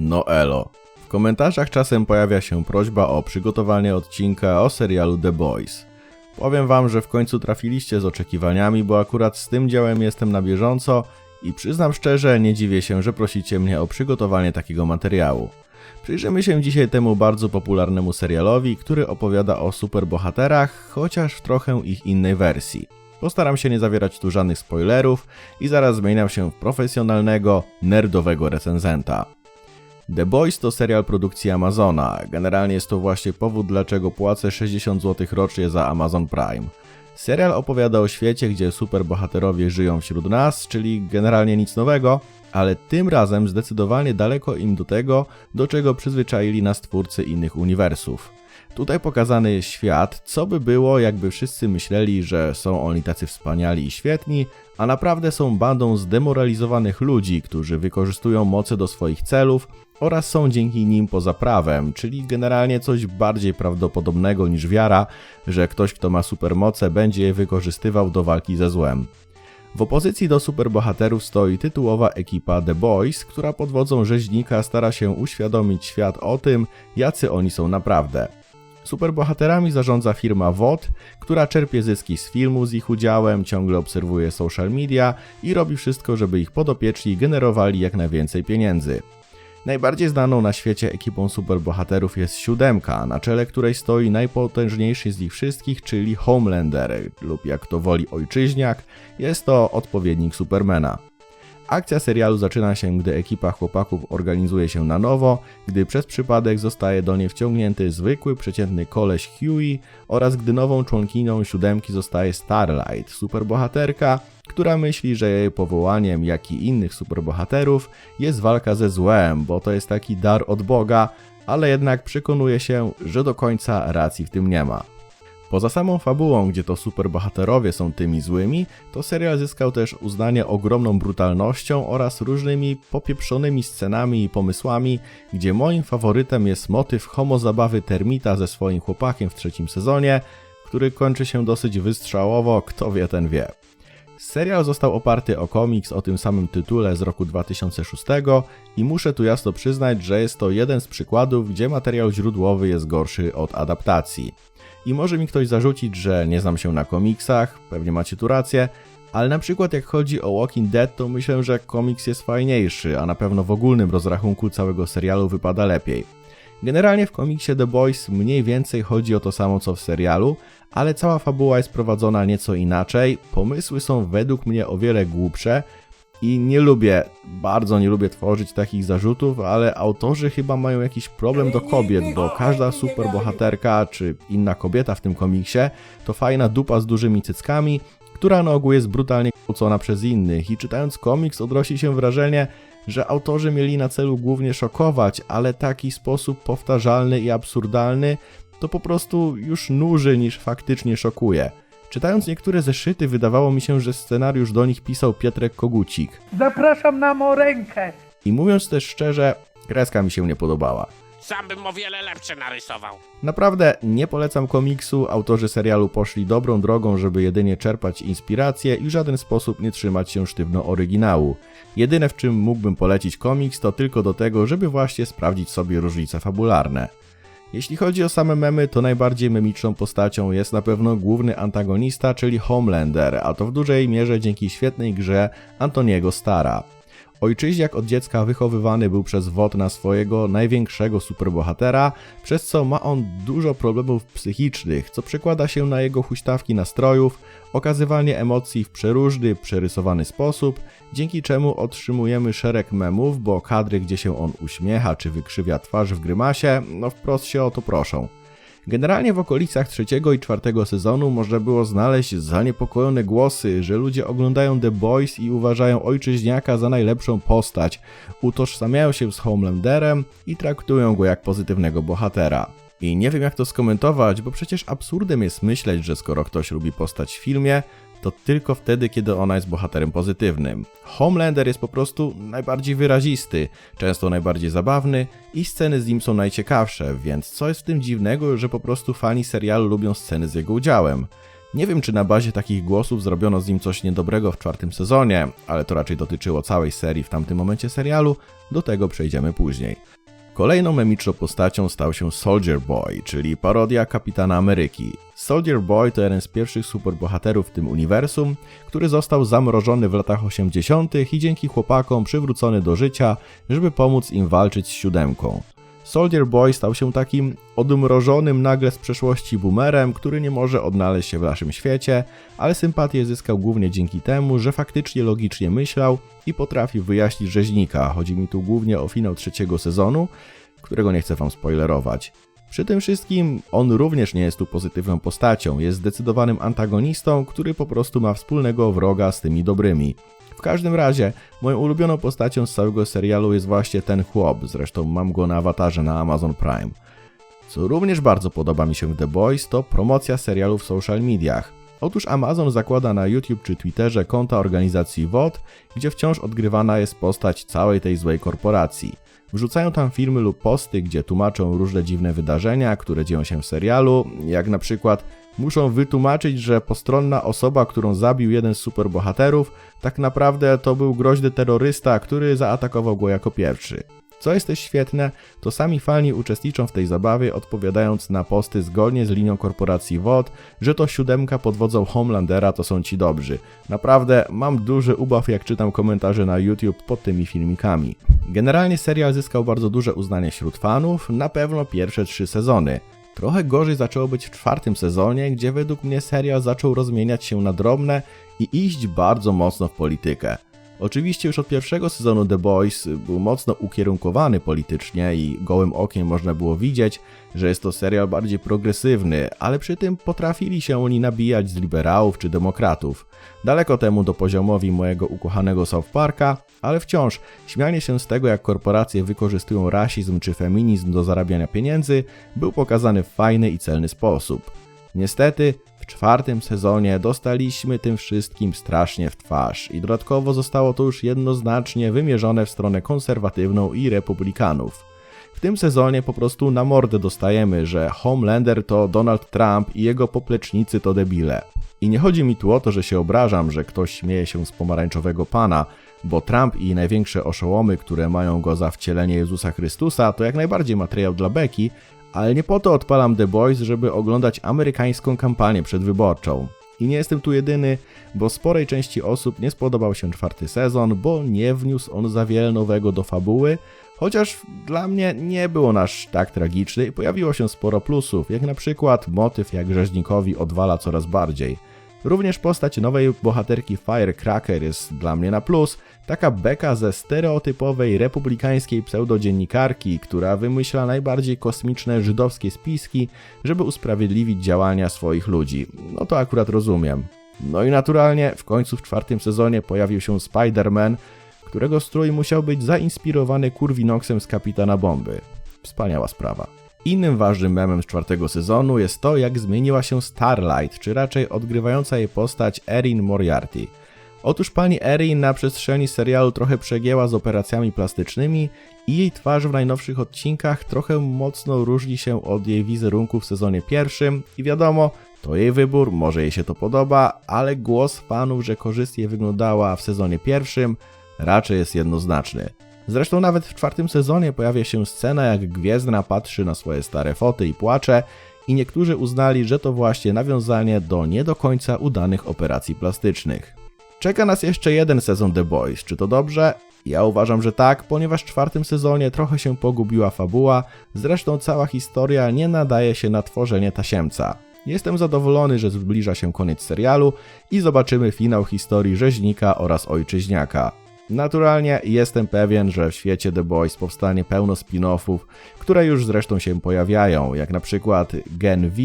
No elo. W komentarzach czasem pojawia się prośba o przygotowanie odcinka o serialu The Boys. Powiem wam, że w końcu trafiliście z oczekiwaniami, bo akurat z tym dziełem jestem na bieżąco i przyznam szczerze, nie dziwię się, że prosicie mnie o przygotowanie takiego materiału. Przyjrzymy się dzisiaj temu bardzo popularnemu serialowi, który opowiada o superbohaterach, chociaż w trochę ich innej wersji. Postaram się nie zawierać tu żadnych spoilerów i zaraz zmieniam się w profesjonalnego, nerdowego recenzenta. The Boys to serial produkcji Amazona. Generalnie jest to właśnie powód, dlaczego płacę 60 zł rocznie za Amazon Prime. Serial opowiada o świecie, gdzie superbohaterowie żyją wśród nas, czyli generalnie nic nowego, ale tym razem zdecydowanie daleko im do tego, do czego przyzwyczaili nas twórcy innych uniwersów. Tutaj pokazany jest świat, co by było, jakby wszyscy myśleli, że są oni tacy wspaniali i świetni, a naprawdę są bandą zdemoralizowanych ludzi, którzy wykorzystują moce do swoich celów oraz są dzięki nim poza prawem, czyli generalnie coś bardziej prawdopodobnego niż wiara, że ktoś, kto ma supermoce, będzie je wykorzystywał do walki ze złem. W opozycji do superbohaterów stoi tytułowa ekipa The Boys, która pod wodzą rzeźnika stara się uświadomić świat o tym, jacy oni są naprawdę. Superbohaterami zarządza firma WOT, która czerpie zyski z filmu z ich udziałem, ciągle obserwuje social media i robi wszystko, żeby ich podopieczni generowali jak najwięcej pieniędzy. Najbardziej znaną na świecie ekipą superbohaterów jest siódemka, na czele której stoi najpotężniejszy z nich wszystkich, czyli Homelander, lub jak to woli ojczyźniak, jest to odpowiednik Supermana. Akcja serialu zaczyna się, gdy ekipa chłopaków organizuje się na nowo, gdy przez przypadek zostaje do niej wciągnięty zwykły, przeciętny koleś Huey oraz gdy nową członkinią siódemki zostaje Starlight, superbohaterka, która myśli, że jej powołaniem, jak i innych superbohaterów, jest walka ze złem, bo to jest taki dar od Boga, ale jednak przekonuje się, że do końca racji w tym nie ma. Poza samą fabułą, gdzie to superbohaterowie są tymi złymi, to serial zyskał też uznanie ogromną brutalnością oraz różnymi popieprzonymi scenami i pomysłami, gdzie moim faworytem jest motyw homozabawy Termita ze swoim chłopakiem w trzecim sezonie, który kończy się dosyć wystrzałowo, kto wie ten wie. Serial został oparty o komiks o tym samym tytule z roku 2006 i muszę tu jasno przyznać, że jest to jeden z przykładów, gdzie materiał źródłowy jest gorszy od adaptacji. I może mi ktoś zarzucić, że nie znam się na komiksach, pewnie macie tu rację, ale na przykład jak chodzi o Walking Dead, to myślę, że komiks jest fajniejszy, a na pewno w ogólnym rozrachunku całego serialu wypada lepiej. Generalnie w komiksie The Boys mniej więcej chodzi o to samo co w serialu, ale cała fabuła jest prowadzona nieco inaczej, pomysły są według mnie o wiele głupsze i nie lubię, bardzo nie lubię tworzyć takich zarzutów, ale autorzy chyba mają jakiś problem do kobiet, bo każda superbohaterka czy inna kobieta w tym komiksie to fajna dupa z dużymi cyckami, która na ogół jest brutalnie kłócona przez innych i czytając komiks odrosi się wrażenie, że autorzy mieli na celu głównie szokować, ale taki sposób powtarzalny i absurdalny to po prostu już nuży niż faktycznie szokuje. Czytając niektóre zeszyty, wydawało mi się, że scenariusz do nich pisał Piotrek Kogucik. Zapraszam na morękę. I mówiąc też szczerze, kreska mi się nie podobała. Sam bym o wiele lepsze narysował. Naprawdę nie polecam komiksu, autorzy serialu poszli dobrą drogą, żeby jedynie czerpać inspiracje i w żaden sposób nie trzymać się sztywno oryginału. Jedyne w czym mógłbym polecić komiks to tylko do tego, żeby właśnie sprawdzić sobie różnice fabularne. Jeśli chodzi o same memy, to najbardziej memiczną postacią jest na pewno główny antagonista, czyli Homelander, a to w dużej mierze dzięki świetnej grze Antoniego Stara. Ojczyźniak od dziecka wychowywany był przez WOT na swojego największego superbohatera, przez co ma on dużo problemów psychicznych, co przekłada się na jego huśtawki nastrojów, okazywanie emocji w przeróżny, przerysowany sposób, dzięki czemu otrzymujemy szereg memów, bo kadry, gdzie się on uśmiecha czy wykrzywia twarz w grymasie, no wprost się o to proszą. Generalnie w okolicach trzeciego i czwartego sezonu można było znaleźć zaniepokojone głosy, że ludzie oglądają The Boys i uważają ojczyźniaka za najlepszą postać, utożsamiają się z Homelanderem i traktują go jak pozytywnego bohatera. I nie wiem jak to skomentować, bo przecież absurdem jest myśleć, że skoro ktoś lubi postać w filmie, to tylko wtedy, kiedy ona jest bohaterem pozytywnym. Homelander jest po prostu najbardziej wyrazisty, często najbardziej zabawny i sceny z nim są najciekawsze, więc co jest w tym dziwnego, że po prostu fani serialu lubią sceny z jego udziałem? Nie wiem, czy na bazie takich głosów zrobiono z nim coś niedobrego w czwartym sezonie, ale to raczej dotyczyło całej serii w tamtym momencie serialu, do tego przejdziemy później. Kolejną memiczną postacią stał się Soldier Boy, czyli parodia Kapitana Ameryki. Soldier Boy to jeden z pierwszych superbohaterów w tym uniwersum, który został zamrożony w latach 80. i dzięki chłopakom przywrócony do życia, żeby pomóc im walczyć z siódemką. Soldier Boy stał się takim odmrożonym nagle z przeszłości boomerem, który nie może odnaleźć się w naszym świecie, ale sympatię zyskał głównie dzięki temu, że faktycznie logicznie myślał i potrafił wyjaśnić rzeźnika. Chodzi mi tu głównie o finał trzeciego sezonu, którego nie chcę wam spoilerować. Przy tym wszystkim on również nie jest tu pozytywną postacią, jest zdecydowanym antagonistą, który po prostu ma wspólnego wroga z tymi dobrymi. W każdym razie, moją ulubioną postacią z całego serialu jest właśnie ten chłop, zresztą mam go na awatarze na Amazon Prime. Co również bardzo podoba mi się w The Boys, to promocja serialu w social mediach. Otóż Amazon zakłada na YouTube czy Twitterze konta organizacji WOT, gdzie wciąż odgrywana jest postać całej tej złej korporacji. Wrzucają tam filmy lub posty, gdzie tłumaczą różne dziwne wydarzenia, które dzieją się w serialu, jak na przykład muszą wytłumaczyć, że postronna osoba, którą zabił jeden z superbohaterów, tak naprawdę to był groźny terrorysta, który zaatakował go jako pierwszy. Co jest też świetne, to sami fani uczestniczą w tej zabawie, odpowiadając na posty zgodnie z linią korporacji WOT, że to siódemka pod wodzą Homelandera to są ci dobrzy. Naprawdę mam duży ubaw jak czytam komentarze na YouTube pod tymi filmikami. Generalnie serial zyskał bardzo duże uznanie wśród fanów, na pewno pierwsze trzy sezony. Trochę gorzej zaczęło być w czwartym sezonie, gdzie według mnie serial zaczął rozmieniać się na drobne i iść bardzo mocno w politykę. Oczywiście już od pierwszego sezonu The Boys był mocno ukierunkowany politycznie i gołym okiem można było widzieć, że jest to serial bardziej progresywny, ale przy tym potrafili się oni nabijać z liberałów czy demokratów. Daleko temu do poziomowi mojego ukochanego South Parka, ale wciąż śmianie się z tego, jak korporacje wykorzystują rasizm czy feminizm do zarabiania pieniędzy, był pokazany w fajny i celny sposób. Niestety, czwartym sezonie dostaliśmy tym wszystkim strasznie w twarz i dodatkowo zostało to już jednoznacznie wymierzone w stronę konserwatywną i republikanów. W tym sezonie po prostu na mordę dostajemy, że Homelander to Donald Trump i jego poplecznicy to debile. I nie chodzi mi tu o to, że się obrażam, że ktoś śmieje się z pomarańczowego pana, bo Trump i największe oszołomy, które mają go za wcielenie Jezusa Chrystusa, to jak najbardziej materiał dla beki, ale nie po to odpalam The Boys, żeby oglądać amerykańską kampanię przedwyborczą. I nie jestem tu jedyny, bo sporej części osób nie spodobał się czwarty sezon, bo nie wniósł on za wiele nowego do fabuły, chociaż dla mnie nie był on aż tak tragiczny i pojawiło się sporo plusów, jak na przykład motyw jak rzeźnikowi odwala coraz bardziej. Również postać nowej bohaterki Firecracker jest dla mnie na plus, taka beka ze stereotypowej republikańskiej pseudodziennikarki, która wymyśla najbardziej kosmiczne żydowskie spiski, żeby usprawiedliwić działania swoich ludzi. No to akurat rozumiem. No i naturalnie w końcu w czwartym sezonie pojawił się Spider-Man, którego strój musiał być zainspirowany Kurwinoxem z Kapitana Bomby. Wspaniała sprawa. Innym ważnym memem z czwartego sezonu jest to, jak zmieniła się Starlight, czy raczej odgrywająca jej postać Erin Moriarty. Otóż pani Erin na przestrzeni serialu trochę przegięła z operacjami plastycznymi i jej twarz w najnowszych odcinkach trochę mocno różni się od jej wizerunku w sezonie pierwszym i wiadomo, to jej wybór, może jej się to podoba, ale głos fanów, że korzystnie wyglądała w sezonie pierwszym, raczej jest jednoznaczny. Zresztą nawet w czwartym sezonie pojawia się scena, jak Gwiezdna patrzy na swoje stare foty i płacze, i niektórzy uznali, że to właśnie nawiązanie do nie do końca udanych operacji plastycznych. Czeka nas jeszcze jeden sezon The Boys. Czy to dobrze? Ja uważam, że tak, ponieważ w czwartym sezonie trochę się pogubiła fabuła, zresztą cała historia nie nadaje się na tworzenie tasiemca. Jestem zadowolony, że zbliża się koniec serialu i zobaczymy finał historii rzeźnika oraz ojczyźniaka. Naturalnie jestem pewien, że w świecie The Boys powstanie pełno spin-offów, które już zresztą się pojawiają, jak na przykład Gen V.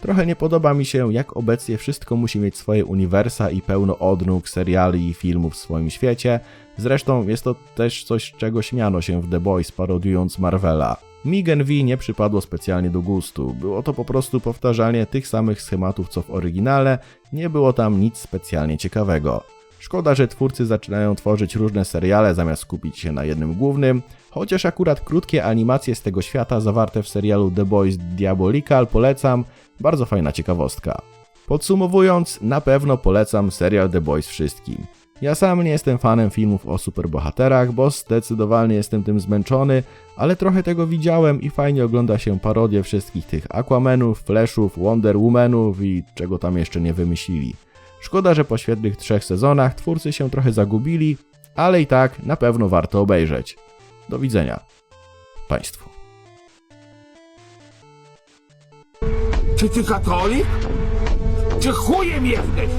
Trochę nie podoba mi się, jak obecnie wszystko musi mieć swoje uniwersa i pełno odnóg, seriali i filmów w swoim świecie. Zresztą jest to też coś, czego śmiano się w The Boys, parodiując Marvela. Mi Gen V nie przypadło specjalnie do gustu. Było to po prostu powtarzanie tych samych schematów co w oryginale, nie było tam nic specjalnie ciekawego. Szkoda, że twórcy zaczynają tworzyć różne seriale zamiast skupić się na jednym głównym, chociaż akurat krótkie animacje z tego świata zawarte w serialu The Boys Diabolical polecam, bardzo fajna ciekawostka. Podsumowując, na pewno polecam serial The Boys wszystkim. Ja sam nie jestem fanem filmów o superbohaterach, bo zdecydowanie jestem tym zmęczony, ale trochę tego widziałem i fajnie ogląda się parodię wszystkich tych Aquamanów, Flashów, Wonder Womanów i czego tam jeszcze nie wymyślili. Szkoda, że po świetnych trzech sezonach twórcy się trochę zagubili, ale i tak na pewno warto obejrzeć. Do widzenia Państwu. Czy ty katolik? Czy chujem jesteś?